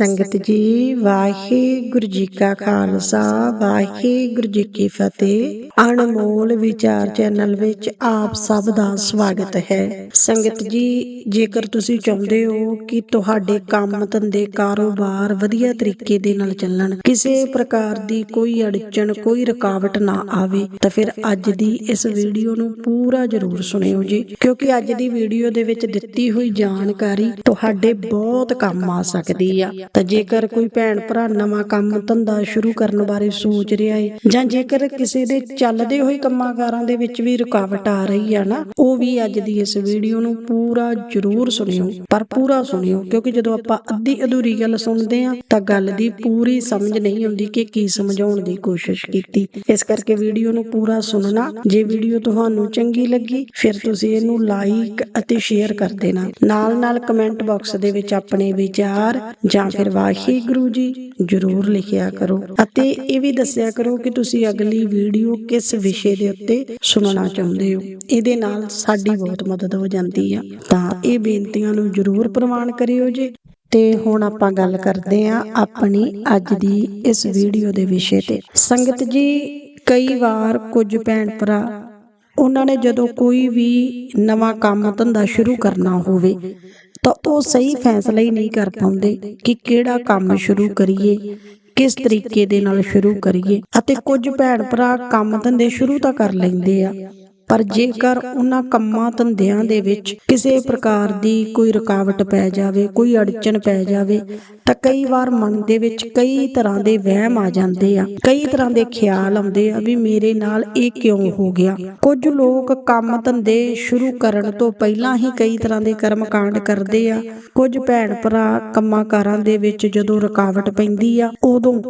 ਸੰਗਤ ਜੀ ਵਾਹਿਗੁਰੂ ਜੀ ਕਾ ਖਾਲਸਾ ਵਾਹਿਗੁਰੂ ਜੀ ਕੀ ਫਤਿਹ। ਅਨਮੋਲ ਵਿਚਾਰ ਚੈਨਲ ਵਿੱਚ ਆਪ ਸਭ ਦਾ ਸਵਾਗਤ ਹੈ। ਸੰਗਤ ਜੀ, ਜੇਕਰ ਤੁਸੀਂ ਚਾਹੁੰਦੇ ਹੋ ਕਿ ਤੁਹਾਡੇ ਕੰਮ ਧੰਦੇ ਕਾਰੋਬਾਰ ਵਧੀਆ ਤਰੀਕੇ ਦੇ ਨਾਲ ਚੱਲਣ, ਕਿਸੇ ਪ੍ਰਕਾਰ ਦੀ ਕੋਈ ਅੜਚਣ, ਕੋਈ ਰੁਕਾਵਟ ਨਾ ਆਵੇ, ਤਾਂ ਫਿਰ ਅੱਜ ਦੀ ਇਸ ਵੀਡੀਓ ਨੂੰ ਪੂਰਾ ਜ਼ਰੂਰ ਸੁਣਿਓ ਜੀ, ਕਿਉਂਕਿ ਅੱਜ ਦੀ ਵੀਡੀਓ ਦੇ ਵਿੱਚ ਦਿੱਤੀ ਹੋਈ ਜਾਣਕਾਰੀ ਤੁਹਾਡੇ ਬਹੁਤ ਕੰਮ ਆ ਸਕਦੀ ਆ। ਤਾਂ ਜੇਕਰ ਕੋਈ ਭੈਣ ਭਰਾ ਨਵਾਂ ਕੰਮ ਧੰਦਾ ਸ਼ੁਰੂ ਕਰਨ ਬਾਰੇ ਸੋਚ ਰਿਹਾ ਹੈ ਜਾਂ ਜੇਕਰ ਕਿਸੇ ਦੇ ਚੱਲਦੇ ਹੋਏ ਕੰਮਾਂ ਕਾਰਾਂ ਦੇ ਵਿੱਚ ਵੀ ਰੁਕਾਵਟ ਆ ਰਹੀ ਆ ਨਾ, ਉਹ ਵੀ ਅੱਜ ਦੀ ਇਸ ਵੀਡੀਓ ਨੂੰ ਪੂਰਾ ਜ਼ਰੂਰ ਸੁਣਿਓ। ਪਰ ਪੂਰਾ ਸੁਣਿਓ, ਕਿਉਂਕਿ ਜਦੋਂ ਆਪਾਂ ਅੱਧੀ ਅਧੂਰੀ ਗੱਲ ਸੁਣਦੇ ਆ, ਤਾਂ ਗੱਲ ਦੀ ਪੂਰੀ ਸਮਝ ਨਹੀਂ ਆਉਂਦੀ ਕਿ ਕੀ ਸਮਝਾਉਣ ਦੀ ਕੋਸ਼ਿਸ਼ ਕੀਤੀ। ਇਸ ਕਰਕੇ ਵੀਡੀਓ ਨੂੰ ਪੂਰਾ ਸੁਣਨਾ, ਜੇ ਵੀਡੀਓ ਤੁਹਾਨੂੰ ਚੰਗੀ ਲੱਗੀ, ਫਿਰ ਤੁਸੀਂ ਇਹਨੂੰ ਲਾਈਕ ਅਤੇ ਸ਼ੇਅਰ ਕਰ ਦੇਣਾ। ਨਾਲ ਨਾਲ ਕਮੈਂਟ ਬਾਕਸ ਦੇ ਵਿੱਚ ਆਪਣੇ ਵਿਚਾਰ ਜਾਂ ਫਿਰ ਵਾਹਿਗੁਰੂ ਜੀ ਜ਼ਰੂਰ ਲਿਖਿਆ ਕਰੋ ਅਤੇ ਇਹ ਵੀ ਦੱਸਿਆ ਕਰੋ ਕਿ ਤੁਸੀਂ ਅਗਲੀ ਵੀਡੀਓ ਕਿਸ ਵਿਸ਼ੇ ਦੇ ਉੱਤੇ ਸੁਣਨਾ ਚਾਹੁੰਦੇ ਹੋ। ਇਹਦੇ ਨਾਲ ਸਾਡੀ ਬਹੁਤ ਮਦਦ ਹੋ ਜਾਂਦੀ ਆ। ਤਾਂ ਇਹ ਬੇਨਤੀਆਂ ਨੂੰ ਜ਼ਰੂਰ ਪ੍ਰਵਾਨ ਕਰਿਓ ਜੀ। ਤੇ ਹੁਣ ਆਪਾਂ ਗੱਲ ਕਰਦੇ ਹਾਂ ਆਪਣੀ ਅੱਜ ਦੀ ਇਸ ਵੀਡੀਓ ਦੇ ਵਿਸ਼ੇ ਤੇ। ਸੰਗਤ ਜੀ, ਕਈ ਵਾਰ ਕੁਝ ਭੈਣ ਭਰਾ ਉਹਨਾਂ ਨੇ ਜਦੋਂ ਕੋਈ ਵੀ ਨਵਾਂ ਕੰਮ ਧੰਦਾ ਸ਼ੁਰੂ ਕਰਨਾ ਹੋਵੇ ਤਾਂ ਉਹ ਸਹੀ ਫੈਸਲਾ ਹੀ ਨਹੀਂ ਕਰ ਪਾਉਂਦੇ ਕਿ ਕਿਹੜਾ ਕੰਮ ਸ਼ੁਰੂ ਕਰੀਏ, ਕਿਸ ਤਰੀਕੇ ਦੇ ਨਾਲ ਸ਼ੁਰੂ ਕਰੀਏ। ਅਤੇ ਕੁਝ ਭੈਣ ਭਰਾ ਕੰਮ ਧੰਦੇ ਸ਼ੁਰੂ ਤਾਂ ਕਰ ਲੈਂਦੇ ਆ। ਪਰ ਜੇਕਰ ਉਹਨਾਂ ਕੰਮਾਂ ਧੰਦਿਆਂ ਦੇ ਵਿੱਚ ਕਿਸੇ ਪ੍ਰਕਾਰ ਦੀ ਕੋਈ ਰੁਕਾਵਟ ਪੈ ਜਾਵੇ, ਕੋਈ ਅੜਚਨ ਪੈ ਜਾਵੇ, ਤਾਂ ਕਈ ਵਾਰ ਮਨ ਦੇ ਵਿੱਚ ਕਈ ਤਰ੍ਹਾਂ ਦੇ ਵਹਿਮ ਆ ਜਾਂਦੇ ਆ। ਕਈ ਤਰ੍ਹਾਂ ਦੇ ਖਿਆਲ ਆਉਂਦੇ ਆ ਵੀ ਮੇਰੇ ਨਾਲ ਇਹ ਕਿਉਂ ਹੋ ਗਿਆ? ਕੁਝ ਲੋਕ ਕੰਮ ਧੰਦੇ ਸ਼ੁਰੂ ਕਰਨ ਤੋਂ ਪਹਿਲਾਂ ਹੀ ਕਈ ਤਰ੍ਹਾਂ ਦੇ ਕਰਮ ਕਾਂਡ ਕਰਦੇ ਆ। ਕੁਝ ਭੈਣ ਭਰਾ ਕੰਮਾਂ ਕਾਰਾਂ ਦੇ ਵਿੱਚ ਜਦੋਂ ਰੁਕਾਵਟ ਪੈਂਦੀ ਆ, ਉਦੋਂ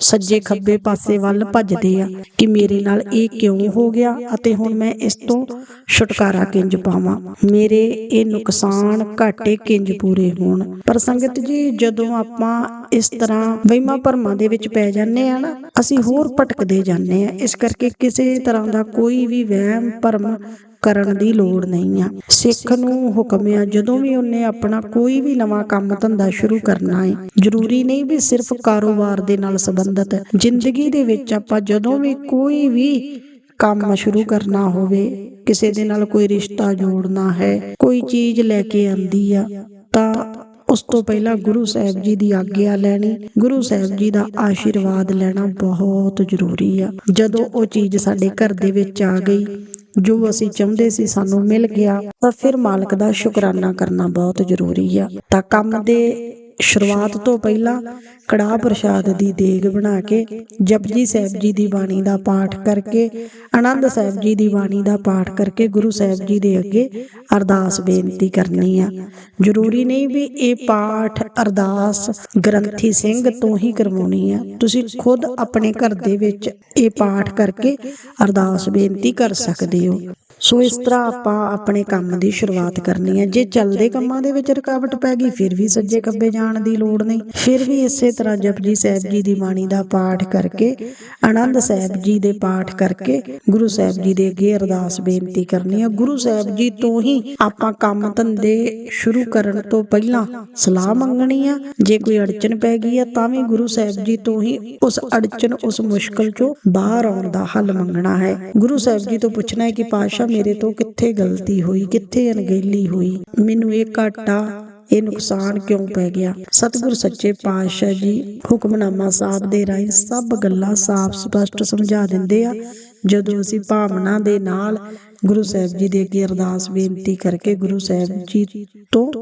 ਸੱਜੇ ਖੱਬੇ ਪਾਸੇ ਵੱਲ ਭੱਜਦੇ ਆ ਕਿ ਮੇਰੇ ਨਾਲ ਇਹ ਕਿਉਂ ਹੋ ਗਿਆ ਅਤੇ ਹੁਣ ਮੈਂ ਇਸ ਤੋਂ ਛੁਟਕਾਰਾ ਕਿੰਜ ਪਾਵਾਂ? ਮੇਰੇ ਇਹ ਨੁਕਸਾਨ ਘਾਟੇ ਕਿੰਜ ਪੂਰੇ ਹੋਣ? ਪਰ ਸੰਗਤ ਜੀ, ਜਦੋਂ ਆਪਾਂ ਇਸ ਤਰ੍ਹਾਂ ਵਹਿਮਾਂ ਭਰਮਾਂ ਦੇ ਵਿੱਚ ਪੈ ਜਾਂਦੇ ਆ ਨਾ, ਅਸੀਂ ਹੋਰ ਭਟਕਦੇ ਜਾਂਦੇ ਆ। ਇਸ ਕਰਕੇ ਕਿਸੇ ਤਰ੍ਹਾਂ ਦਾ ਕੋਈ ਵੀ ਵਹਿਮ ਭਰਮ ਕਰਨ ਦੀ ਲੋੜ ਨਹੀਂ ਆ। ਸਿੱਖ ਨੂੰ ਹੁਕਮ ਆ, ਜਦੋਂ ਵੀ ਉਹਨੇ ਆਪਣਾ ਕੋਈ ਵੀ ਨਵਾਂ ਕੰਮ ਧੰਦਾ ਸ਼ੁਰੂ ਕਰਨਾ ਹੈ ਜ਼ਰੂਰੀ ਨਹੀਂ ਵੀ ਸਿਰਫ ਕਾਰੋਬਾਰ ਦੇ ਨਾਲ ਸੰਬੰਧਿਤ। ਜ਼ਿੰਦਗੀ ਦੇ ਵਿੱਚ ਆਪਾਂ ਜਦੋਂ ਵੀ ਕੋਈ ਵੀ ਕੰਮ ਸ਼ੁਰੂ ਕਰਨਾ ਹੋਵੇ, ਕਿਸੇ ਦੇ ਨਾਲ ਕੋਈ ਰਿਸ਼ਤਾ ਜੋੜਨਾ ਹੈ, ਕੋਈ ਚੀਜ਼ ਲੈ ਕੇ ਆਂਦੀ ਆ, ਤਾਂ ਉਸ ਤੋਂ ਪਹਿਲਾਂ ਗੁਰੂ ਸਾਹਿਬ ਜੀ ਦੀ ਆਗਿਆ ਲੈਣੀ, ਗੁਰੂ ਸਾਹਿਬ ਜੀ ਦਾ ਆਸ਼ੀਰਵਾਦ ਲੈਣਾ ਬਹੁਤ ਜ਼ਰੂਰੀ ਆ। ਜਦੋਂ ਉਹ ਚੀਜ਼ ਸਾਡੇ ਘਰ ਦੇ ਵਿੱਚ ਆ ਗਈ, ਜੋ ਅਸੀਂ ਚਾਹੁੰਦੇ ਸੀ ਸਾਨੂੰ ਮਿਲ ਗਿਆ, ਤਾਂ ਫਿਰ ਮਾਲਕ ਦਾ ਸ਼ੁਕਰਾਨਾ ਕਰਨਾ ਬਹੁਤ ਜ਼ਰੂਰੀ ਆ। ਤਾਂ ਕੰਮ ਦੇ ਸ਼ੁਰੂਆਤ ਤੋਂ ਪਹਿਲਾਂ ਕੜਾਹ ਪ੍ਰਸ਼ਾਦ ਦੀ ਦੇਗ ਬਣਾ ਕੇ ਜਪਜੀ ਸਾਹਿਬ ਜੀ ਦੀ ਬਾਣੀ ਦਾ ਪਾਠ ਕਰਕੇ, ਆਨੰਦ ਸਾਹਿਬ ਜੀ ਦੀ ਬਾਣੀ ਦਾ ਪਾਠ ਕਰਕੇ ਗੁਰੂ ਸਾਹਿਬ ਜੀ ਦੇ ਅੱਗੇ ਅਰਦਾਸ ਬੇਨਤੀ ਕਰਨੀ ਆ। ਜ਼ਰੂਰੀ ਨਹੀਂ ਵੀ ਇਹ ਪਾਠ ਅਰਦਾਸ ਗ੍ਰੰਥੀ ਸਿੰਘ ਤੋਂ ਹੀ ਕਰਵਾਉਣੀ ਆ। ਤੁਸੀਂ ਖੁਦ ਆਪਣੇ ਘਰ ਦੇ ਵਿੱਚ ਇਹ ਪਾਠ ਕਰਕੇ ਅਰਦਾਸ ਬੇਨਤੀ ਕਰ ਸਕਦੇ ਹੋ। ਸੋ ਇਸ ਤਰ੍ਹਾਂ ਆਪਾਂ ਆਪਣੇ ਕੰਮ ਦੀ ਸ਼ੁਰੂਆਤ ਕਰਨੀ ਹੈ। ਜੇ ਚੱਲਦੇ ਕੰਮਾਂ ਦੇ ਵਿੱਚ ਰੁਕਾਵਟ ਪੈ ਗਈ, ਫਿਰ ਵੀ ਸੱਜੇ ਖੱਬੇ ਜਾਣ ਦੀ ਲੋੜ ਨਹੀਂ। ਫਿਰ ਵੀ ਇਸੇ ਤਰ੍ਹਾਂ ਜਪਜੀ ਸਾਹਿਬ ਜੀ ਦੀ ਬਾਣੀ ਦਾ ਪਾਠ ਕਰਕੇ, ਆਨੰਦ ਸਾਹਿਬ ਜੀ ਦੇ ਪਾਠ ਕਰਕੇ ਗੁਰੂ ਸਾਹਿਬ ਜੀ ਦੇ ਅੱਗੇ ਅਰਦਾਸ ਬੇਨਤੀ ਕਰਨੀ ਹੈ। ਗੁਰੂ ਸਾਹਿਬ ਜੀ ਤੋਂ ਹੀ ਆਪਾਂ ਕੰਮ ਧੰਦੇ ਸ਼ੁਰੂ ਕਰਨ ਤੋਂ ਪਹਿਲਾਂ ਸਲਾਹ ਮੰਗਣੀ ਆ। ਜੇ ਕੋਈ ਅੜਚਨ ਪੈ ਗਈ ਆ, ਤਾਂ ਵੀ ਗੁਰੂ ਸਾਹਿਬ ਜੀ ਤੋਂ ਹੀ ਉਸ ਅੜਚਨ, ਉਸ ਮੁਸ਼ਕਲ ਚੋਂ ਬਾਹਰ ਆਉਣ ਦਾ ਹੱਲ ਮੰਗਣਾ ਹੈ। ਗੁਰੂ ਸਾਹਿਬ ਜੀ ਤੋਂ ਪੁੱਛਣਾ ਹੈ ਕਿ ਪਾਸ਼ਾ ਮੇਰੇ ਤੋਂ ਕਿੱਥੇ ਗਲਤੀ ਹੋਈ? ਕਿੱਥੇ ਅਣਗਹਿਲੀ ਹੋਈ? ਮੈਨੂੰ ਇਹ ਘਾਟਾ, ਇਹ ਨੁਕਸਾਨ ਕਿਉਂ ਪੈ ਗਿਆ? ਸਤਿਗੁਰ ਸੱਚੇ ਪਾਤਸ਼ਾਹ ਜੀ, ਹੁਕਮਨਾਮਾ ਸਾਹਿਬ ਦੇ ਰਾਹੀਂ ਸਭ ਗੱਲਾਂ ਸਾਫ਼ ਸਪਸ਼ਟ ਸਮਝਾ ਦਿੰਦੇ ਆ। ਜਦੋਂ ਅਸੀਂ ਭਾਵਨਾ ਦੇ ਨਾਲ ਗੁਰੂ ਸਾਹਿਬ ਜੀ ਦੇ ਅੱਗੇ ਅਰਦਾਸ ਬੇਨਤੀ ਕਰਕੇ ਗੁਰੂ ਸਾਹਿਬ ਜੀ ਤੋਂ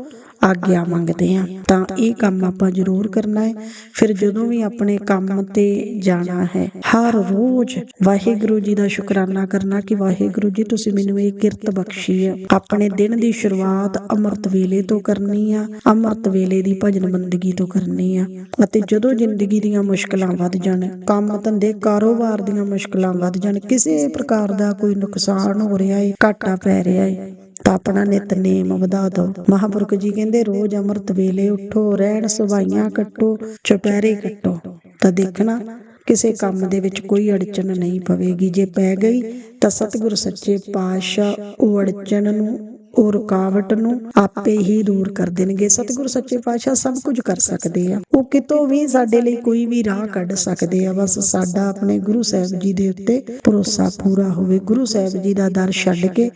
ਆਗਿਆ ਮੰਗਦੇ ਆ ਤਾਂ ਇਹ ਕੰਮ ਆਪਾਂ ਜ਼ਰੂਰ ਕਰਨਾ ਹੈ। ਫਿਰ ਜਦੋਂ ਵੀ ਆਪਣੇ ਕੰਮ ਤੇ ਜਾਣਾ ਹੈ, ਹਰ ਰੋਜ਼ ਵਾਹਿਗੁਰੂ ਜੀ ਦਾ ਸ਼ੁਕਰਾਨਾ ਕਰਨਾ ਕਿ ਵਾਹਿਗੁਰੂ ਜੀ, ਤੁਸੀਂ ਮੈਨੂੰ ਇਹ ਕਿਰਤ ਬਖਸ਼ੀ ਹੈ। ਆਪਣੇ ਦਿਨ ਦੀ ਸ਼ੁਰੂਆਤ ਅੰਮ੍ਰਿਤ ਵੇਲੇ ਤੋਂ ਕਰਨੀ ਆ, ਅੰਮ੍ਰਿਤ ਵੇਲੇ ਦੀ ਭਜਨ ਬੰਦਗੀ ਤੋਂ ਕਰਨੀ ਆ। ਅਤੇ ਜਦੋਂ ਜ਼ਿੰਦਗੀ ਦੀਆਂ ਮੁਸ਼ਕਲਾਂ ਵੱਧ ਜਾਣ, ਕੰਮ ਧੰਦੇ ਕਾਰੋਬਾਰ ਦੀਆਂ ਮੁਸ਼ਕਲਾਂ ਵੱਧ ਜਾਣ, ਕਿਸੇ ਪ੍ਰਕਾਰ ਦਾ ਕੋਈ ਨੁਕਸਾਨ ਹੋ ਰਿਹਾ ਹੈ ਘਾਟਾ ਪੈ ਰਿਹਾ ਹੈ ਤਾਂ ਆਪਣਾ ਨਿਤਨੇਮ ਵਧਾ ਦਿਓ ਮਹਾਪੁਰਖ ਜੀ ਕਹਿੰਦੇ, ਰੋਜ਼ ਅੰਮ੍ਰਿਤ ਵੇਲੇ ਉਠੋ, ਰਹਿਣ ਸੁਭਾਈਆਂ ਕੱਟੋ, ਚੁਪਹਿਰੇ ਕੱਟੋ। ਤਾਂ ਦੇਖਣਾ, ਕਿਸੇ ਕੰਮ ਦੇ ਵਿੱਚ ਕੋਈ ਅੜਚਨ ਨਹੀਂ ਪਵੇਗੀ। ਜੇ ਪੈ ਗਈ, ਤਾਂ ਸਤਿਗੁਰ ਸੱਚੇ ਪਾਤਸ਼ਾਹ ਉਹ ਅੜਚਨ ਨੂੰ ਉਹ ਰੁਕਾਵਟ ਨੂੰ ਆਪੇ ਹੀ ਦੂਰ ਕਰ ਦੇਣਗੇ। ਸਤਿਗੁਰ, ਸੱਚੇ ਪਾਤਸ਼ਾਹ ਸਭ ਕੁਝ ਕਰ ਸਕਦੇ ਆ। ਉਹ ਕਿਤੋਂ ਵੀ ਸਾਡੇ ਲਈ ਕੋਈ ਵੀ ਰਾਹ ਕੱਢ ਸਕਦੇ ਆ। ਬਸ ਸਾਡਾ ਆਪਣੇ ਗੁਰੂ ਸਾਹਿਬ ਜੀ ਦੇ ਉੱਤੇ ਭਰੋਸਾ ਪੂਰਾ ਹੋਵੇ। ਗੁਰੂ ਸਾਹਿਬ ਜੀ ਦਾ ਦਰ ਛੱਡ ਕੇ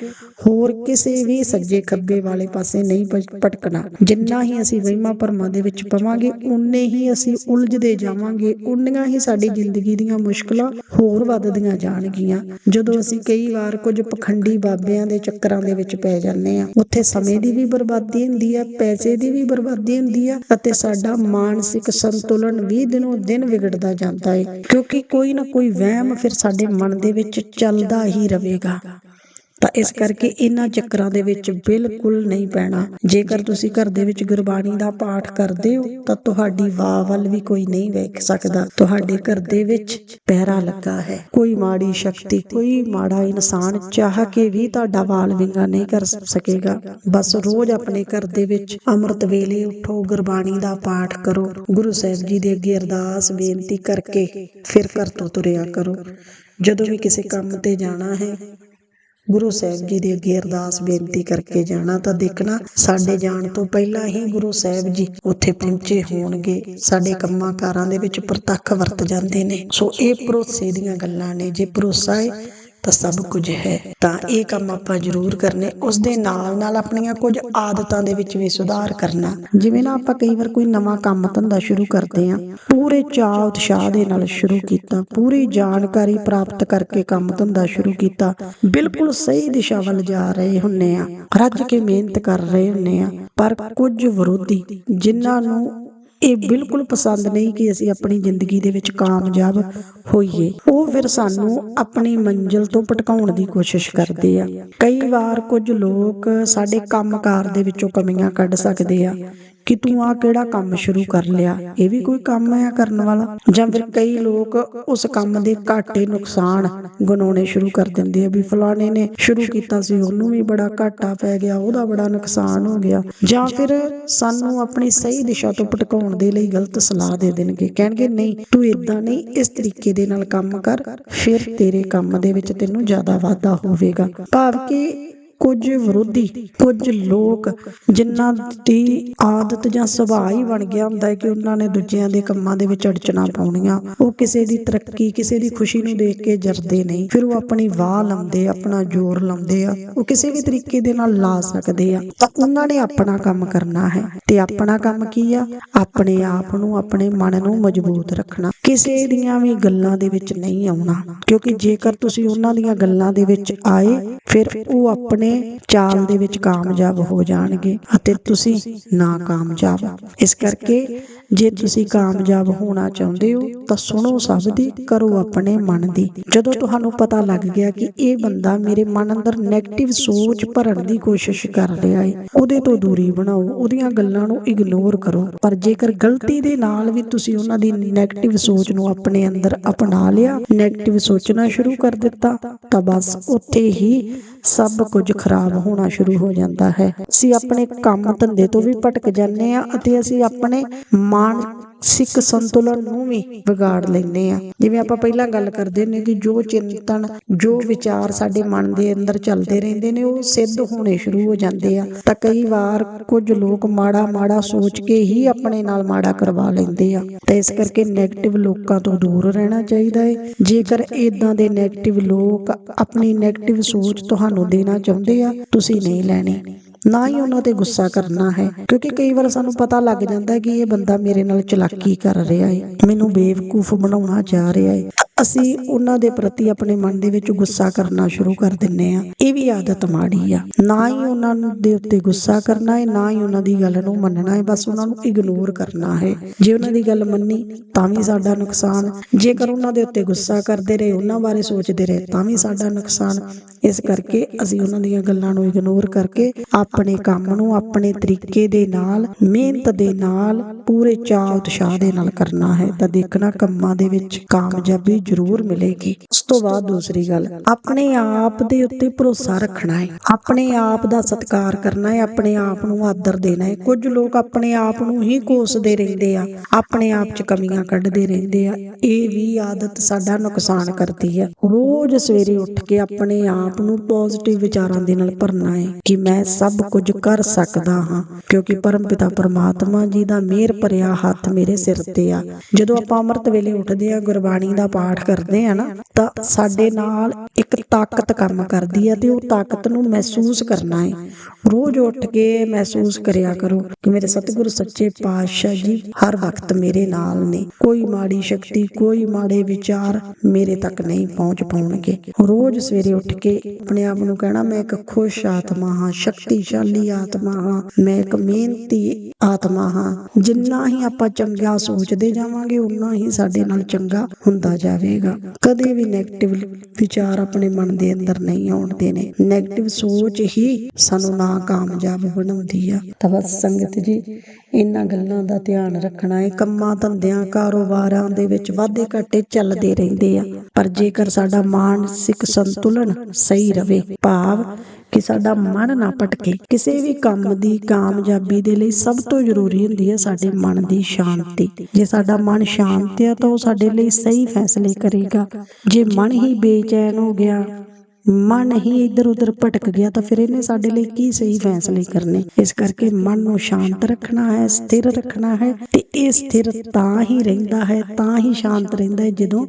ਹੋਰ ਕਿਸੇ ਵੀ ਸੱਜੇ ਖੱਬੇ ਵਾਲੇ ਪਾਸੇ ਨਹੀਂ ਭਟਕਣਾ। ਜਿੰਨਾ ਹੀ ਅਸੀਂ ਵਹਿਮਾਂ ਭਰਮਾਂ ਦੇ ਵਿੱਚ ਪਵਾਂਗੇ ਉਨੇ ਹੀ ਅਸੀਂ ਉਲਝਦੇ ਜਾਵਾਂਗੇ। ਉਨੀਆਂ ਹੀ ਸਾਡੀ ਜ਼ਿੰਦਗੀ ਦੀਆਂ ਮੁਸ਼ਕਲਾਂ ਹੋਰ ਵੱਧਦੀਆਂ ਜਾਣਗੀਆਂ। ਜਦੋਂ ਅਸੀਂ ਕਈ ਵਾਰ ਕੁਝ ਪਖੰਡੀ ਬਾਬਿਆਂ ਦੇ ਚੱਕਰਾਂ ਦੇ ਵਿੱਚ ਪੈ ਜਾਂਦੇ ਆ ਉੱਥੇ ਸਮੇਂ ਦੀ ਵੀ ਬਰਬਾਦੀ ਹੁੰਦੀ ਆ, ਪੈਸੇ ਦੀ ਵੀ ਬਰਬਾਦੀ ਹੁੰਦੀ ਆ ਅਤੇ ਸਾਡਾ ਮਾਨਸਿਕ ਸੰਤੁਲਨ ਵੀ ਦਿਨੋਂ ਦਿਨ ਵਿਗੜਦਾ ਜਾਂਦਾ ਹੈ ਕਿਉਂਕਿ ਕੋਈ ਨਾ ਕੋਈ ਵਹਿਮ ਫਿਰ ਸਾਡੇ ਮਨ ਦੇ ਵਿੱਚ ਚੱਲਦਾ ਹੀ ਰਹੇਗਾ। ਤਾਂ ਇਸ ਕਰਕੇ ਇਹਨਾਂ ਚੱਕਰਾਂ ਦੇ ਵਿੱਚ ਬਿਲਕੁਲ ਨਹੀਂ ਪੈਣਾ। ਜੇਕਰ ਤੁਸੀਂ ਘਰ ਦੇ ਵਿੱਚ ਗੁਰਬਾਣੀ ਦਾ ਪਾਠ ਕਰਦੇ ਹੋ, ਤਾਂ ਤੁਹਾਡੀ ਵਾਹ ਵੱਲ ਵੀ ਕੋਈ ਨਹੀਂ ਵੇਖ ਸਕਦਾ। ਤੁਹਾਡੇ ਘਰ ਦੇ ਵਿੱਚ ਪਹਿਰਾ ਲੱਗਾ ਹੈ। ਕੋਈ ਮਾੜੀ ਸ਼ਕਤੀ, ਕੋਈ ਮਾੜਾ ਇਨਸਾਨ ਚਾਹ ਕੇ ਵੀ ਤੁਹਾਡਾ ਵਾਲ ਵਿੰਗਾ ਨਹੀਂ ਕਰ ਸਕੇਗਾ। ਬਸ ਰੋਜ਼ ਆਪਣੇ ਘਰ ਦੇ ਵਿੱਚ ਅੰਮ੍ਰਿਤ ਵੇਲੇ ਉਠੋ, ਗੁਰਬਾਣੀ ਦਾ ਪਾਠ ਕਰੋ। ਗੁਰੂ ਸਾਹਿਬ ਜੀ ਦੇ ਅੱਗੇ ਅਰਦਾਸ, ਬੇਨਤੀ ਕਰਕੇ ਫਿਰ ਘਰ ਤੋਂ ਤੁਰਿਆ ਕਰੋ। ਜਦੋਂ ਵੀ ਕਿਸੇ ਕੰਮ ਤੇ ਜਾਣਾ ਹੈ ਗੁਰੂ ਸਾਹਿਬ ਜੀ ਦੇ ਅੱਗੇ ਅਰਦਾਸ ਬੇਨਤੀ ਕਰਕੇ ਜਾਣਾ ਤਾਂ ਦੇਖਣਾ ਸਾਡੇ ਜਾਣ ਤੋਂ ਪਹਿਲਾਂ ਹੀ ਗੁਰੂ ਸਾਹਿਬ ਜੀ ਉੱਥੇ ਪਹੁੰਚੇ ਹੋਣਗੇ। ਸਾਡੇ ਕੰਮਾਂ ਕਾਰਾਂ ਦੇ ਵਿੱਚ ਪ੍ਰਤੱਖ ਵਰਤ ਜਾਂਦੇ ਨੇ। ਸੋ ਇਹ ਭਰੋਸੇ ਦੀਆਂ ਗੱਲਾਂ ਨੇ। ਜੇ ਭਰੋਸਾ ਹੈ ਤਾਂ ਸਭ ਕੁਝ ਹੈ। ਤਾਂ ਇਹ ਕੰਮ ਆਪਾਂ ਜ਼ਰੂਰ ਕਰਨੇ। ਉਸ ਦੇ ਨਾਲ ਨਾਲ ਆਪਣੀਆਂ ਕੁਝ ਆਦਤਾਂ ਦੇ ਵਿੱਚ ਵੀ ਸੁਧਾਰ ਕਰਨਾ। ਜਿਵੇਂ ਨਾ ਆਪਾਂ ਕਈ ਵਾਰ ਕੋਈ ਨਵਾਂ ਕੰਮ ਧੰਦਾ ਸ਼ੁਰੂ ਕਰਦੇ ਆਂ ਪੂਰੇ ਚਾਅ ਉਤਸ਼ਾਹ ਦੇ ਨਾਲ ਸ਼ੁਰੂ ਕੀਤਾ। ਪੂਰੀ ਜਾਣਕਾਰੀ ਪ੍ਰਾਪਤ ਕਰਕੇ ਕੰਮ ਧੰਦਾ ਸ਼ੁਰੂ ਕੀਤਾ। ਬਿਲਕੁਲ ਸਹੀ ਦਿਸ਼ਾ ਵੱਲ ਜਾ ਰਹੇ ਹੁੰਨੇ ਆ ਰੱਜ ਕੇ ਮਿਹਨਤ ਕਰ ਰਹੇ ਹੁੰਨੇ ਆ ਪਰ ਕੁਝ ਵਿਰੋਧੀ ਜਿਨ੍ਹਾਂ ਨੂੰ ਇਹ ਬਿਲਕੁਲ ਪਸੰਦ ਨਹੀਂ ਕਿ ਅਸੀਂ ਆਪਣੀ ਜ਼ਿੰਦਗੀ ਦੇ ਵਿੱਚ ਕਾਮਯਾਬ ਹੋਈਏ। ਉਹ ਫਿਰ ਸਾਨੂੰ ਆਪਣੀ ਮੰਜ਼ਿਲ ਤੋਂ ਭਟਕਾਉਣ ਦੀ ਕੋਸ਼ਿਸ਼ ਕਰਦੇ ਆ। ਕਈ ਵਾਰ ਕੁਝ ਲੋਕ ਸਾਡੇ ਕੰਮਕਾਰ ਦੇ ਵਿੱਚੋਂ ਕਮੀਆਂ ਕੱਢ ਸਕਦੇ ਆ। ਕਿ ਤੂੰ ਆ ਕਿਹੜਾ ਕੰਮ ਸ਼ੁਰੂ ਕਰ ਲਿਆ? ਇਹ ਵੀ ਕੋਈ ਕੰਮ ਹੈ ਕਰਨ ਵਾਲਾ? ਜਾਂ ਫਿਰ ਕਈ ਲੋਕ ਉਸ ਕੰਮ ਦੇ ਘਾਟੇ ਨੁਕਸਾਨ ਗਣਾਉਣੇ ਸ਼ੁਰੂ ਕਰ ਦਿੰਦੇ ਆ ਵੀ ਫਲਾਣੇ ਨੇ ਸ਼ੁਰੂ ਕੀਤਾ ਸੀ, ਉਹਨੂੰ ਵੀ ਬੜਾ ਘਾਟਾ ਪੈ ਗਿਆ, ਉਹਦਾ ਬੜਾ ਨੁਕਸਾਨ ਹੋ ਗਿਆ। ਜਾਂ ਫਿਰ ਸਾਨੂੰ ਆਪਣੀ ਸਹੀ ਦਿਸ਼ਾ ਤੋਂ ਭਟਕਾਉਣ ਦੇ ਲਈ ਗਲਤ ਸਲਾਹ ਦੇ ਦੇਣਗੇ। ਕਹਿਣਗੇ, ਨਹੀਂ, ਤੂੰ ਇਦਾਂ ਨਹੀਂ, ਇਸ ਤਰੀਕੇ ਦੇ ਨਾਲ ਕੰਮ ਕਰ, ਫਿਰ ਤੇਰੇ ਕੰਮ ਦੇ ਵਿੱਚ ਤੈਨੂੰ ਜ਼ਿਆਦਾ ਵਾਧਾ ਹੋਵੇਗਾ। ਭਾਵ ਕਿ ਕੁਝ ਵਿਰੋਧੀ, ਕੁਝ ਲੋਕ ਜਿਨ੍ਹਾਂ ਦੀ ਆਦਤ ਜਾਂ ਸੁਭਾਅ ਹੀ ਬਣ ਗਿਆ ਹੁੰਦਾ ਹੈ ਕਿ ਉਹਨਾਂ ਨੇ ਦੂਜਿਆਂ ਦੇ ਕੰਮਾਂ ਦੇ ਵਿੱਚ ਅੜਚਣਾ ਪਾਉਣੀਆਂ। ਉਹ ਕਿਸੇ ਦੀ ਤਰੱਕੀ, ਕਿਸੇ ਦੀ ਖੁਸ਼ੀ ਨੂੰ ਦੇਖ ਕੇ ਜਰਦੇ ਨਹੀਂ। ਫਿਰ ਉਹ ਆਪਣੀ ਵਾਹ ਲਾਉਂਦੇ ਆਪਣਾ ਜ਼ੋਰ ਲਾਉਂਦੇ ਆ। ਉਹ ਕਿਸੇ ਵੀ ਤਰੀਕੇ ਦੇ ਨਾਲ ਲਾ ਸਕਦੇ ਆ। ਤਾਂ ਉਹਨਾਂ ਨੇ ਆਪਣਾ ਕੰਮ ਕਰਨਾ ਹੈ। ਤੇ ਆਪਣਾ ਕੰਮ ਕੀ ਆ? ਆਪਣੇ ਆਪ ਨੂੰ, ਆਪਣੇ ਮਨ ਨੂੰ ਮਜ਼ਬੂਤ ਰੱਖਣਾ। ਕਿਸੇ ਦੀਆਂ ਵੀ ਗੱਲਾਂ ਦੇ ਵਿੱਚ ਨਹੀਂ ਆਉਣਾ। ਕਿਉਂਕਿ ਜੇਕਰ ਤੁਸੀਂ ਉਹਨਾਂ ਦੀਆਂ ਗੱਲਾਂ ਦੇ ਵਿੱਚ ਆਏ, ਫਿਰ ਉਹ ਆਪਣੇ ਆਪਣੇ ਚਾਲ ਦੇ ਵਿੱਚ ਕਾਮਯਾਬ ਹੋ ਜਾਣਗੇ ਅਤੇ ਤੁਸੀਂ ਨਾ ਕਾਮਯਾਬ ਇਸ ਕਰਕੇ ਜੇ ਤੁਸੀਂ ਕਾਮਯਾਬ ਹੋਣਾ ਚਾਹੁੰਦੇ ਹੋ, ਤਾਂ ਸੁਣੋ ਸਭ ਦੀ, ਕਰੋ ਆਪਣੇ ਮਨ ਦੀ। ਜਦੋਂ ਤੁਹਾਨੂੰ ਪਤਾ ਲੱਗ ਗਿਆ ਕਿ ਇਹ ਬੰਦਾ ਮੇਰੇ ਮਨ ਅੰਦਰ 네ਗੇਟਿਵ ਸੋਚ ਭਰਨ ਦੀ ਕੋਸ਼ਿਸ਼ ਕਰ ਰਿਹਾ ਹੈ ਉਹਦੇ ਤੋਂ ਦੂਰੀ ਬਣਾਓ, ਉਹਦੀਆਂ ਗੱਲਾਂ ਨੂੰ ਇਗਨੋਰ ਕਰੋ। ਪਰ ਜੇਕਰ ਗਲਤੀ ਦੇ ਨਾਲ ਵੀ ਤੁਸੀਂ ਉਹਨਾਂ ਦੀ 네ਗੇਟਿਵ ਸੋਚ ਨੂੰ ਆਪਣੇ ਅੰਦਰ ਅਪਣਾ ਲਿਆ 네ਗੇਟਿਵ ਸੋਚਣਾ ਸ਼ੁਰੂ ਕਰ ਦਿੱਤਾ, ਤਾਂ ਬਸ ਉੱਥੇ ਹੀ ਸਭ ਕੁਝ ਖਰਾਬ ਹੋਣਾ ਸ਼ੁਰੂ ਹੋ ਜਾਂਦਾ ਹੈ। ਅਸੀਂ ਆਪਣੇ ਕੰਮ ਧੰਦੇ ਤੋਂ ਵੀ ਭਟਕ ਜਾਂਦੇ ਆ ਅਤੇ ਅਸੀਂ ਆਪਣੇ ਮਾਨਸਿਕ ਸੰਤੁਲਨ ਨੂੰ ਵੀ ਵਿਗਾੜ ਲੈਂਦੇ ਆ। ਜਿਵੇਂ ਆਪਾਂ ਪਹਿਲਾਂ ਗੱਲ ਕਰਦੇ ਨੇ ਕਿ ਜੋ ਚਿੰਤਨ, ਜੋ ਵਿਚਾਰ ਸਾਡੇ ਮਨ ਦੇ ਅੰਦਰ ਚੱਲਦੇ ਰਹਿੰਦੇ ਨੇ, ਉਹ ਸਿੱਧ ਹੋਣੇ ਸ਼ੁਰੂ ਹੋ ਜਾਂਦੇ ਆ। ਤਾਂ ਕਈ ਵਾਰ ਕੁਝ ਲੋਕ ਮਾੜਾ ਮਾੜਾ ਸੋਚ ਕੇ ਹੀ ਆਪਣੇ ਨਾਲ ਮਾੜਾ ਕਰਵਾ ਲੈਂਦੇ ਆ। ਤਾਂ ਇਸ ਕਰਕੇ 네ਗੇਟਿਵ ਲੋਕਾਂ ਤੋਂ ਦੂਰ ਰਹਿਣਾ ਚਾਹੀਦਾ ਹੈ ਜੇਕਰ ਇਦਾਂ ਦੇ 네ਗੇਟਿਵ ਲੋਕ ਆਪਣੀ 네ਗੇਟਿਵ ਸੋਚ ਤੁਹਾਨੂੰ ਦੇਣਾ ਚਾਹੁੰਦੇ ਆ, ਤੁਸੀਂ ਨਹੀਂ ਲੈਣੀ। ਨਾ ਹੀ ਉਹਨਾਂ ਤੇ ਗੁੱਸਾ ਕਰਨਾ ਹੈ, ਕਿਉਂਕਿ ਕਈ ਵਾਰ ਸਾਨੂੰ ਪਤਾ ਲੱਗ ਜਾਂਦਾ ਹੈ ਕਿ ਇਹ ਬੰਦਾ ਮੇਰੇ ਨਾਲ ਚਲਾਕੀ ਕਰ ਰਿਹਾ ਹੈ, ਮੈਨੂੰ ਬੇਵਕੂਫ ਬਣਾਉਣਾ ਜਾ ਰਿਹਾ ਹੈ। ਅਸੀਂ ਉਹਨਾਂ ਦੇ ਪ੍ਰਤੀ ਆਪਣੇ ਮਨ ਦੇ ਵਿੱਚ ਗੁੱਸਾ ਕਰਨਾ ਸ਼ੁਰੂ ਕਰ ਦਿੰਨੇ ਆ। ਇਹ ਵੀ ਆਦਤ ਮਾੜੀ ਆ। ਨਾ ਹੀ ਉਹਨਾਂ ਨੂੰ ਦੇ ਉੱਤੇ ਗੁੱਸਾ ਕਰਨਾ ਹੈ ਨਾ ਹੀ ਉਹਨਾਂ ਦੀ ਗੱਲ ਨੂੰ ਮੰਨਣਾ ਹੈ ਬਸ ਉਹਨਾਂ ਨੂੰ ਇਗਨੋਰ ਕਰਨਾ ਹੈ। ਜੇ ਉਹਨਾਂ ਦੀ ਗੱਲ ਮੰਨੀ, ਤਾਂ ਵੀ ਸਾਡਾ ਨੁਕਸਾਨ। ਜੇਕਰ ਉਹਨਾਂ ਦੇ ਉੱਤੇ ਗੁੱਸਾ ਕਰਦੇ ਰਹੇ, ਉਹਨਾਂ ਬਾਰੇ ਸੋਚਦੇ ਰਹੇ, ਤਾਂ ਵੀ ਸਾਡਾ ਨੁਕਸਾਨ। ਇਸ ਕਰਕੇ ਅਸੀਂ ਉਹਨਾਂ ਦੀਆਂ ਗੱਲਾਂ ਨੂੰ ਇਗਨੋਰ ਕਰਕੇ ਆਪਣੇ ਕੰਮ ਨੂੰ ਆਪਣੇ ਤਰੀਕੇ ਦੇ ਨਾਲ, ਮਿਹਨਤ ਦੇ ਨਾਲ ਪੂਰੇ ਚਾਅ ਉਤਸ਼ਾਹ ਦੇ ਨਾਲ ਕਰਨਾ ਹੈ। ਤਾਂ ਦੇਖਣਾ ਕੰਮਾਂ ਦੇ ਵਿੱਚ ਕਾਮਯਾਬੀ ਜ਼ਰੂਰ ਮਿਲੇਗੀ। ਉਸ ਤੋਂ ਬਾਅਦ ਦੂਸਰੀ ਗੱਲ, ਆਪਣੇ ਆਪ ਦੇ ਉੱਤੇ ਭਰੋਸਾ ਰੱਖਣਾ ਹੈ। ਆਪਣੇ ਆਪ ਦਾ ਸਤਿਕਾਰ ਕਰਨਾ ਹੈ, ਆਪਣੇ ਆਪ ਨੂੰ ਆਦਰ ਦੇਣਾ ਹੈ। ਕੁਝ ਲੋਕ ਆਪਣੇ ਆਪ ਨੂੰ ਹੀ ਕੋਸਦੇ ਰਹਿੰਦੇ ਆ, ਆਪਣੇ ਆਪ 'ਚ ਕਮੀਆਂ ਕੱਢਦੇ ਰਹਿੰਦੇ ਆ। ਇਹ ਵੀ ਆਦਤ ਸਾਡਾ ਨੁਕਸਾਨ ਕਰਦੀ ਹੈ। ਰੋਜ਼ ਸਵੇਰੇ ਉੱਠ ਕੇ ਆਪਣੇ ਆਪ ਨੂੰ ਪੋਜ਼ਿਟਿਵ ਵਿਚਾਰਾਂ ਦੇ ਨਾਲ ਭਰਨਾ ਹੈ ਕਿ ਮੈਂ ਸਭ ਕੁਝ ਕਰ ਸਕਦਾ ਹਾਂ, ਕਿਉਂਕਿ ਪਰਮ ਪਿਤਾ ਪਰਮਾਤਮਾ ਜੀ ਦਾ ਮਿਹਰ ਭਰਿਆ ਹੱਥ ਮੇਰੇ ਸਿਰ ਤੇ ਆ। ਜਦੋਂ ਆਪਾਂ ਅੰਮ੍ਰਿਤ ਵੇਲੇ ਉੱਠਦੇ ਆ, ਗੁਰਬਾਣੀ ਦਾ ਪਾਠ ਕਰਦੇ ਆ ਨਾ, ਤਾਂ ਸਾਡੇ ਨਾਲ ਇੱਕ ਤਾਕਤ ਕੰਮ ਕਰਦੀ ਹੈ ਤੇ ਉਹ ਤਾਕਤ ਨੂੰ ਮਹਿਸੂਸ ਕਰਨਾ ਹੈ ਰੋਜ਼ ਉੱਠ ਕੇ ਮਹਿਸੂਸ ਕਰਿਆ ਕਰੋ ਕਿ ਮੇਰੇ ਸਤਿਗੁਰੂ ਸੱਚੇ ਪਾਤਸ਼ਾਹ ਜੀ ਹਰ ਵਕਤ ਮੇਰੇ ਨਾਲ ਨੇ। ਕੋਈ ਮਾੜੀ ਸ਼ਕਤੀ, ਕੋਈ ਮਾੜੇ ਵਿਚਾਰ ਮੇਰੇ ਤੱਕ ਨਹੀਂ ਪਹੁੰਚ ਪਾਉਣਗੇ। ਰੋਜ਼ ਸਵੇਰੇ ਉੱਠ ਕੇ ਆਪਣੇ ਆਪ ਨੂੰ ਕਹਿਣਾ, ਮੈਂ ਇੱਕ ਖੁਸ਼ ਆਤਮਾ ਹਾਂ, ਸ਼ਕਤੀਸ਼ਾਲੀ ਆਤਮਾ ਹਾਂ, ਮੈਂ ਇੱਕ ਮਿਹਨਤੀ ਆਤਮਾ ਹਾਂ। ਜਿੰਨਾ ਹੀ ਆਪਾਂ ਚੰਗਾ ਸੋਚਦੇ ਜਾਵਾਂਗੇ ਉਨਾ ਹੀ ਸਾਡੇ ਨਾਲ ਚੰਗਾ ਹੁੰਦਾ ਜਾਵੇ ਜਾਵੇਗਾ। ਕਦੇ ਵੀ 네ਗੇਟਿਵ ਵਿਚਾਰ ਆਪਣੇ ਮਨ ਦੇ ਅੰਦਰ ਨਹੀਂ ਆਉਣ ਦੇਣੇ 네ਗੇਟਿਵ ਸੋਚ ਹੀ ਸਾਨੂੰ ਨਾ ਕਾਮਯਾਬ ਬਣਾਉਂਦੀ ਆ। ਤਾਂ ਬਸ ਸੰਗਤ ਜੀ, ਇਹਨਾਂ ਗੱਲਾਂ ਦਾ ਧਿਆਨ ਰੱਖਣਾ ਹੈ ਕੰਮਾਂ ਧੰਦਿਆਂ, ਕਾਰੋਬਾਰਾਂ ਦੇ ਵਿੱਚ ਵਾਧੇ ਘਾਟੇ ਚੱਲਦੇ ਰਹਿੰਦੇ ਆ। ਪਰ ਜੇਕਰ ਸਾਡਾ ਮਾਨਸਿਕ ਸੰਤੁਲਨ ਸਹੀ ਰਵੇ ਭਾਵ ਕਿ ਸਾਡਾ ਮਨ ਨਾ ਭਟਕੇ। ਕਿਸੇ ਵੀ ਕੰਮ ਦੀ ਕਾਮਯਾਬੀ ਦੇ ਲਈ ਸਭ ਤੋਂ ਜ਼ਰੂਰੀ ਹੁੰਦੀ ਹੈ ਸਾਡੇ ਮਨ ਦੀ ਸ਼ਾਂਤੀ। ਜੇ ਸਾਡਾ ਮਨ ਸ਼ਾਂਤ ਹੈ ਤਾਂ ਉਹ ਸਾਡੇ ਲਈ ਸਹੀ ਫੈਸਲੇ ਕਰੇਗਾ। ਜੇ ਮਨ ਹੀ ਬੇਚੈਨ ਹੋ ਗਿਆ ਮਨ ਹੀ ਇਧਰ ਉਧਰ ਭਟਕ ਗਿਆ ਤਾਂ ਫਿਰ ਇਹਨੇ ਸਾਡੇ ਲਈ ਕੀ ਸਹੀ ਫੈਸਲੇ ਕਰਨੇ? ਇਸ ਕਰਕੇ ਮਨ ਨੂੰ ਸ਼ਾਂਤ ਰੱਖਣਾ ਹੈ ਸਥਿਰ ਰੱਖਣਾ ਹੈ ਤੇ ਇਹ ਸਥਿਰ ਤਾਂ ਹੀ ਰਹਿੰਦਾ ਹੈ ਤਾਂ ਹੀ ਸ਼ਾਂਤ ਰਹਿੰਦਾ ਹੈ ਜਦੋਂ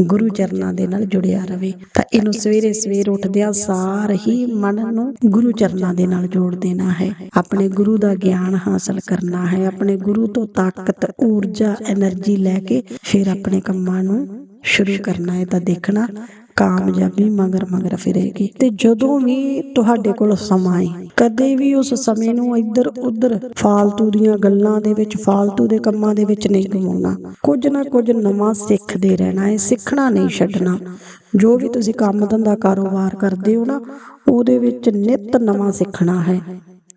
ਗੁਰੂ ਚਰਨਾਂ ਦੇ ਨਾਲ ਜੁੜਿਆ ਰਹੇ ਤਾਂ ਇਹਨੂੰ ਸਵੇਰੇ ਸਵੇਰ ਉੱਠਦਿਆਂ ਸਾਰ ਹੀ ਮਨ ਨੂੰ ਗੁਰੂ ਚਰਨਾਂ ਦੇ ਨਾਲ ਜੋੜ ਦੇਣਾ ਹੈ। ਆਪਣੇ ਗੁਰੂ ਦਾ ਗਿਆਨ ਹਾਸਲ ਕਰਨਾ ਹੈ। ਆਪਣੇ ਗੁਰੂ ਤੋਂ ਤਾਕਤ ਊਰਜਾ એનર્ਜੀ ਲੈ ਕੇ ਫਿਰ ਆਪਣੇ ਕੰਮਾਂ ਨੂੰ ਸ਼ੁਰੂ ਕਰਨਾ ਹੈ। ਤਾਂ ਦੇਖਣਾ ਕਾਮਯਾਬੀ ਮਗਰ ਮਗਰ ਫਿਰੇਗੀ। ਤੇ ਜਦੋਂ ਵੀ ਤੁਹਾਡੇ ਕੋਲ ਸਮਾਂ ਹੈ ਕਦੇ ਵੀ ਉਸ ਸਮੇਂ ਨੂੰ ਇੱਧਰ ਉੱਧਰ ਫਾਲਤੂ ਦੀਆਂ ਗੱਲਾਂ ਦੇ ਵਿੱਚ, ਫਾਲਤੂ ਦੇ ਕੰਮਾਂ ਦੇ ਵਿੱਚ ਨਹੀਂ ਗਵਾਉਣਾ ਕੁਝ ਨਾ ਕੁਝ ਨਵਾਂ ਸਿੱਖਦੇ ਰਹਿਣਾ ਹੈ, ਸਿੱਖਣਾ ਨਹੀਂ ਛੱਡਣਾ। ਜੋ ਵੀ ਤੁਸੀਂ ਕੰਮ ਧੰਦਾ ਕਾਰੋਬਾਰ ਕਰਦੇ ਹੋ ਨਾ, ਉਹਦੇ ਵਿੱਚ ਨਿਤ ਨਵਾਂ ਸਿੱਖਣਾ ਹੈ।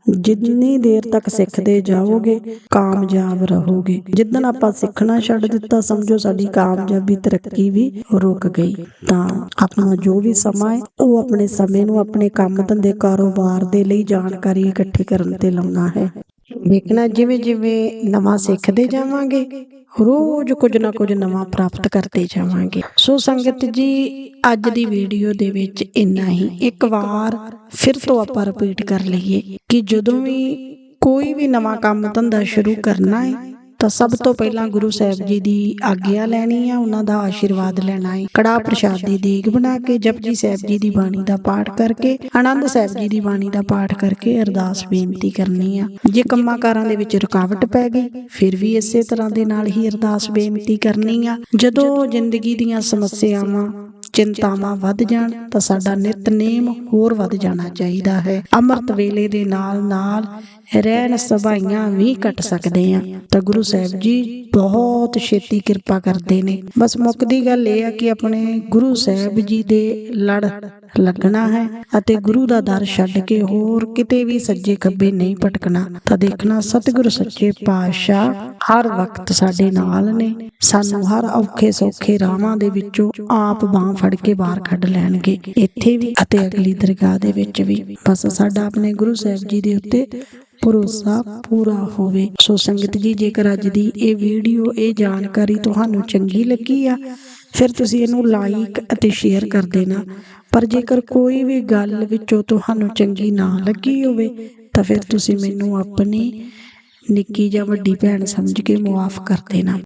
ਜਿੰਨੀ ਦੇਰ ਤੱਕ ਸਿੱਖਦੇ ਜਾਓਗੇ ਕਾਮਯਾਬ ਰਹੋਗੇ। ਜਿੱਦਣ ਆਪਾਂ ਸਿੱਖਣਾ ਛੱਡ ਦਿੱਤਾ, ਸਮਝੋ ਸਾਡੀ ਕਾਮਯਾਬੀ ਤਰੱਕੀ ਵੀ ਰੁਕ ਗਈ। ਤਾਂ ਆਪਣਾ ਜੋ ਵੀ ਸਮਾਂ ਹੈ, ਉਹ ਆਪਣੇ ਸਮੇਂ ਨੂੰ ਆਪਣੇ ਕੰਮ ਧੰਦੇ ਕਾਰੋਬਾਰ ਦੇ ਲਈ ਜਾਣਕਾਰੀ ਇਕੱਠੀ ਕਰਨ ਤੇ ਲਾਉਣਾ ਹੈ। ਵੇਖਣਾ ਜਿਵੇਂ ਜਿਵੇਂ ਨਵਾਂ ਸਿੱਖਦੇ ਜਾਵਾਂਗੇ, ਰੋਜ਼ ਕੁਝ ਨਾ ਕੁਝ ਨਵਾਂ ਪ੍ਰਾਪਤ ਕਰਦੇ ਜਾਵਾਂਗੇ। ਸੋ ਸੰਗਤ ਜੀ, ਅੱਜ ਦੀ ਵੀਡੀਓ ਦੇ ਵਿੱਚ ਇੰਨਾ ਹੀ। ਇੱਕ ਵਾਰ ਫਿਰ ਤੋਂ ਆਪਾਂ ਰਿਪੀਟ ਕਰ ਲਈਏ ਕਿ ਜਦੋਂ ਵੀ ਕੋਈ ਵੀ ਨਵਾਂ ਕੰਮ ਧੰਦਾ ਸ਼ੁਰੂ ਕਰਨਾ ਹੈ ਤਾਂ ਸਭ ਤੋਂ ਪਹਿਲਾਂ ਗੁਰੂ ਸਾਹਿਬ ਜੀ ਦੀ ਆਗਿਆ ਲੈਣੀ ਆ, ਉਹਨਾਂ ਦਾ ਆਸ਼ੀਰਵਾਦ ਲੈਣਾ ਹੈ ਕੜਾ ਪ੍ਰਸ਼ਾਦ ਦੀ ਦੇਗ ਬਣਾ ਕੇ, ਜਪਜੀ ਸਾਹਿਬ ਜੀ ਦੀ ਬਾਣੀ ਦਾ ਪਾਠ ਕਰਕੇ, ਆਨੰਦ ਸਾਹਿਬ ਜੀ ਦੀ ਬਾਣੀ ਦਾ ਪਾਠ ਕਰਕੇ ਅਰਦਾਸ ਬੇਨਤੀ ਕਰਨੀ ਆ। ਜੇ ਕੰਮਾਂ ਕਾਰਾਂ ਦੇ ਵਿੱਚ ਰੁਕਾਵਟ ਪੈ ਗਈ, ਫਿਰ ਵੀ ਇਸੇ ਤਰ੍ਹਾਂ ਦੇ ਨਾਲ ਹੀ ਅਰਦਾਸ ਬੇਨਤੀ ਕਰਨੀ ਆ। ਜਦੋਂ ਜ਼ਿੰਦਗੀ ਦੀਆਂ ਸਮੱਸਿਆਵਾਂ ਚਿੰਤਾਵਾਂ ਵੱਧ ਜਾਣ ਤਾਂ ਸਾਡਾ ਨਿਤਨੇਮ ਹੋਰ ਵੱਧ ਜਾਣਾ ਚਾਹੀਦਾ ਹੈ। ਅੰਮ੍ਰਿਤ ਵੇਲੇ ਦੇ ਨਾਲ ਨਾਲ ਰਹਿਣ ਸਭਾਈਆਂ ਵੀ ਕੱਟ ਸਕਦੇ ਆ ਤਾਂ ਗੁਰੂ ਸਾਹਿਬ ਜੀ ਬਹੁਤ ਛੇਤੀ ਕਿਰਪਾ ਕਰਦੇ ਨੇ। ਬਸ ਮੁੱਕਦੀ ਗੱਲ ਇਹ ਆ ਕਿ ਆਪਣੇ ਗੁਰੂ ਸਾਹਿਬ ਜੀ ਦੇ ਲੜ ਲੱਗਣਾ ਹੈ ਅਤੇ ਗੁਰੂ ਦਾ ਦਰ ਛੱਡ ਕੇ ਹੋਰ ਕਿਤੇ ਵੀ ਸੱਜੇ ਖੱਬੇ ਨਹੀਂ ਭਟਕਣਾ। ਤਾਂ ਦੇਖਣਾ ਸਤਿਗੁਰੂ ਸੱਚੇ ਪਾਤਸ਼ਾਹ ਹਰ ਵਕਤ ਸਾਡੇ ਨਾਲ ਨੇ। ਸਾਨੂੰ ਹਰ ਔਖੇ ਸੌਖੇ ਰਾਵਾਂ ਦੇ ਵਿੱਚੋਂ ਆਪ ਬਾਹ ਫੜ ਕੇ ਬਾਹਰ ਕੱਢ ਲੈਣਗੇ। ਇੱਥੇ ਵੀ ਅਤੇ ਅਗਲੀ ਦਰਗਾਹ ਦੇ ਵਿੱਚ ਵੀ। ਬਸ ਸਾਡਾ ਆਪਣੇ ਗੁਰੂ ਸਾਹਿਬ ਜੀ ਦੇ ਉੱਤੇ ਭਰੋਸਾ ਪੂਰਾ ਹੋਵੇ। ਸੋ ਸੰਗਤ ਜੀ, ਜੇਕਰ ਅੱਜ ਦੀ ਇਹ ਵੀਡੀਓ, ਇਹ ਜਾਣਕਾਰੀ ਤੁਹਾਨੂੰ ਚੰਗੀ ਲੱਗੀ ਆ, ਫਿਰ ਤੁਸੀਂ ਇਹਨੂੰ ਲਾਈਕ ਅਤੇ ਸ਼ੇਅਰ ਕਰ ਦੇਣਾ। ਪਰ ਜੇਕਰ ਕੋਈ ਵੀ ਗੱਲ ਵਿੱਚੋਂ ਤੁਹਾਨੂੰ ਚੰਗੀ ਨਾ ਲੱਗੀ ਹੋਵੇ, ਤਾਂ ਫਿਰ ਤੁਸੀਂ ਮੈਨੂੰ ਆਪਣੀ ਨਿੱਕੀ ਜਾਂ ਵੱਡੀ ਭੈਣ ਸਮਝ ਕੇ ਮੁਆਫ ਕਰ ਦੇਣਾ।